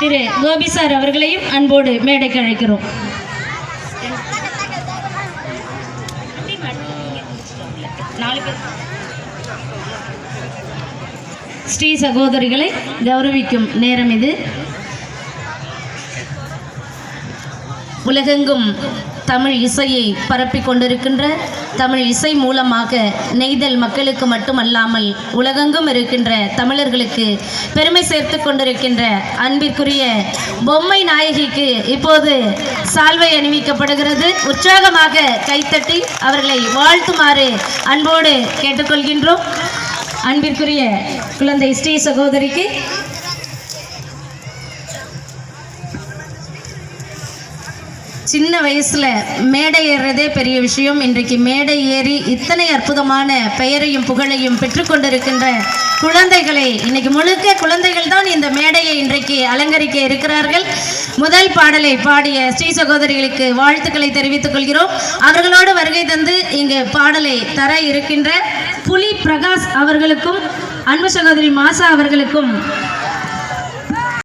திரு Gopi sir அவர்களையும் அன்போடு மேடைக்கு அழைக்கிறோம். ஸ்ரீ சகோதரிகளை கௌரவிக்கும் நேரம் இது. உலகெங்கும் தமிழ் இசையை பரப்பிக் கொண்டிருக்கின்ற தமிழ் இசை மூலமாக நெய்தல் மக்களுக்கு மட்டுமல்லாமல் உலகெங்கும் இருக்கின்ற தமிழர்களுக்கு பெருமை சேர்த்து கொண்டிருக்கின்ற அன்பிற்குரிய பொம்மை நாயகிக்கு இப்போது சால்வை அணிவிக்கப்படுகிறது. உற்சாகமாக கைத்தட்டி அவர்களை வாழ்த்துமாறு அன்போடு கேட்டுக்கொள்கின்றோம். அன்பிற்குரிய குழந்தை ஸ்ரீ சகோதரிக்கு சின்ன வயசுல மேடை ஏறுறதே பெரிய விஷயம். இன்றைக்கு மேடை ஏறி இத்தனை அற்புதமான பெயரையும் புகழையும் பெற்றுக்கொண்டிருக்கின்ற குழந்தைகளை இன்னைக்கு முழுக்க குழந்தைகள் தான் இந்த மேடையை இன்றைக்கு அலங்கரிக்க இருக்கிறார்கள். முதல் பாடலை பாடிய ஸ்ரீ சகோதரிகளுக்கு வாழ்த்துக்களை தெரிவித்துக் கொள்கிறோம். அவர்களோடு வருகை தந்து இங்கு பாடலை தர இருக்கின்ற புலி பிரகாஷ் அவர்களுக்கும் அன்பு சகோதரி மாசா அவர்களுக்கும்